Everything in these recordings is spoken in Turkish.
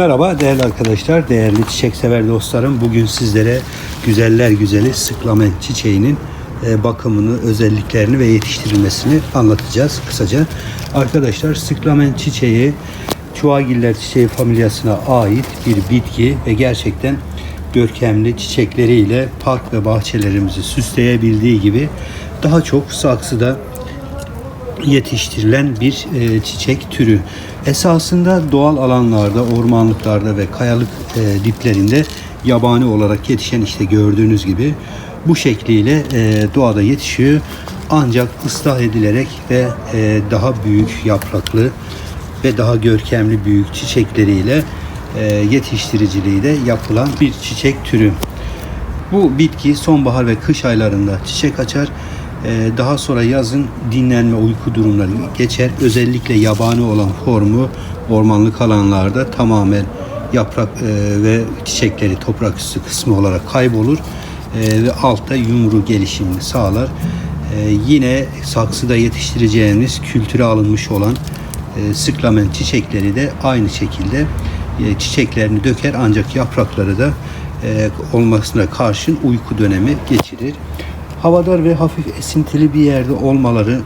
Merhaba değerli arkadaşlar, değerli çiçek sever dostlarım. Bugün sizlere güzeller güzeli sıklamen çiçeğinin e, bakımını, özelliklerini ve yetiştirilmesini anlatacağız kısaca. Arkadaşlar sıklamen çiçeği çuhagiller çiçeği familyasına ait bir bitki ve gerçekten görkemli çiçekleriyle park ve bahçelerimizi süsleyebildiği gibi daha çok saksıda yetiştirilen bir e, çiçek türü. Esasında doğal alanlarda, ormanlıklarda ve kayalık e, diplerinde yabani olarak yetişen işte gördüğünüz gibi bu şekliyle e, doğada yetişiyor. Ancak ıslah edilerek ve e, daha büyük yapraklı ve daha görkemli büyük çiçekleriyle e, yetiştiriciliği de yapılan bir çiçek türü. Bu bitki sonbahar ve kış aylarında çiçek açar. Ee, Daha sonra yazın dinlenme uyku durumları geçer. Özellikle yabani olan formu ormanlık alanlarda tamamen yaprak e, ve çiçekleri toprak üstü kısmı olarak kaybolur E, ve altta yumru gelişimini sağlar. E, Yine saksıda yetiştireceğiniz kültüre alınmış olan sıklamen çiçekleri de aynı şekilde çiçeklerini döker ancak yaprakları da olmasına karşın uyku dönemi geçirir. Havadar ve hafif esintili bir yerde olmaları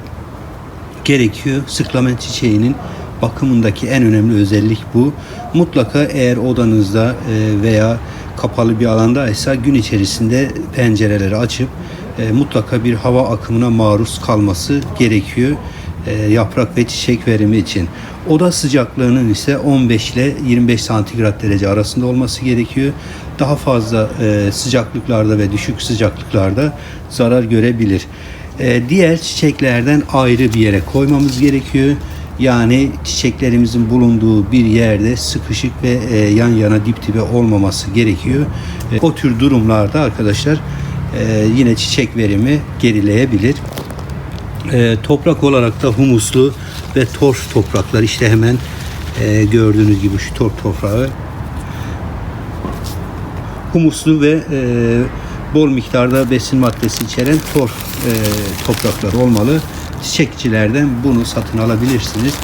gerekiyor. Sıklamen çiçeğinin bakımındaki en önemli özellik bu. Mutlaka eğer odanızda e, veya kapalı bir alandaysa gün içerisinde pencereleri açıp e, mutlaka bir hava akımına maruz kalması gerekiyor yaprak ve çiçek verimi için. Oda sıcaklığının ise 15 ile 25 santigrat derece arasında olması gerekiyor. Daha fazla e, sıcaklıklarda ve düşük sıcaklıklarda zarar görebilir. E, diğer çiçeklerden ayrı bir yere koymamız gerekiyor. Yani çiçeklerimizin bulunduğu bir yerde sıkışık ve e, yan yana dip dibe olmaması gerekiyor. E, o tür durumlarda arkadaşlar e, yine çiçek verimi gerileyebilir. E, toprak olarak da humuslu ve torf topraklar işte hemen e, gördüğünüz gibi şu torf toprağı humuslu ve e, bol miktarda besin maddesi içeren torf e, topraklar olmalı. Çiçekçilerden bunu satın alabilirsiniz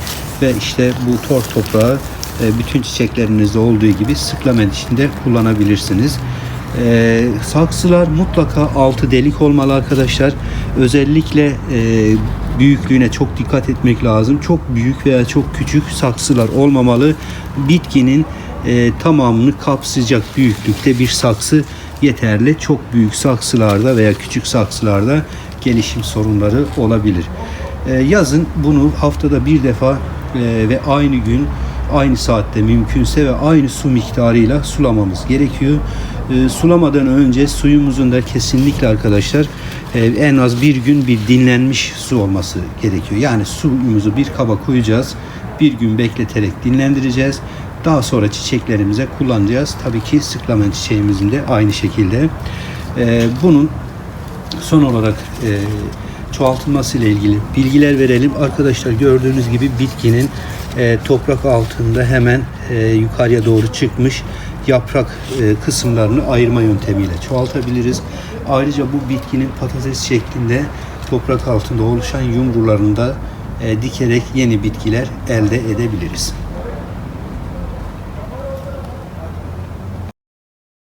ve işte bu torf toprağı e, bütün çiçeklerinizde olduğu gibi sıklamen içinde kullanabilirsiniz. E, saksılar mutlaka altı delik olmalı arkadaşlar. Özellikle e, büyüklüğüne çok dikkat etmek lazım. Çok büyük veya çok küçük saksılar olmamalı. Bitkinin e, tamamını kapsayacak büyüklükte bir saksı yeterli. Çok büyük saksılarda veya küçük saksılarda gelişim sorunları olabilir. E, yazın bunu haftada bir defa e, ve aynı gün aynı saatte mümkünse ve aynı su miktarıyla sulamamız gerekiyor. E, sulamadan önce suyumuzun da kesinlikle arkadaşlar e, en az bir gün bir dinlenmiş su olması gerekiyor. Yani suyumuzu bir kaba koyacağız. Bir gün bekleterek dinlendireceğiz. Daha sonra çiçeklerimize kullanacağız. Tabii ki sıklamen çiçeğimizin de aynı şekilde. E, bunun son olarak e, çoğaltılması ile ilgili bilgiler verelim. Arkadaşlar gördüğünüz gibi bitkinin e, toprak altında hemen yukarıya doğru çıkmış yaprak e, kısımlarını ayırma yöntemiyle çoğaltabiliriz. Ayrıca bu bitkinin patates şeklinde toprak altında oluşan yumrularını da e, dikerek yeni bitkiler elde edebiliriz.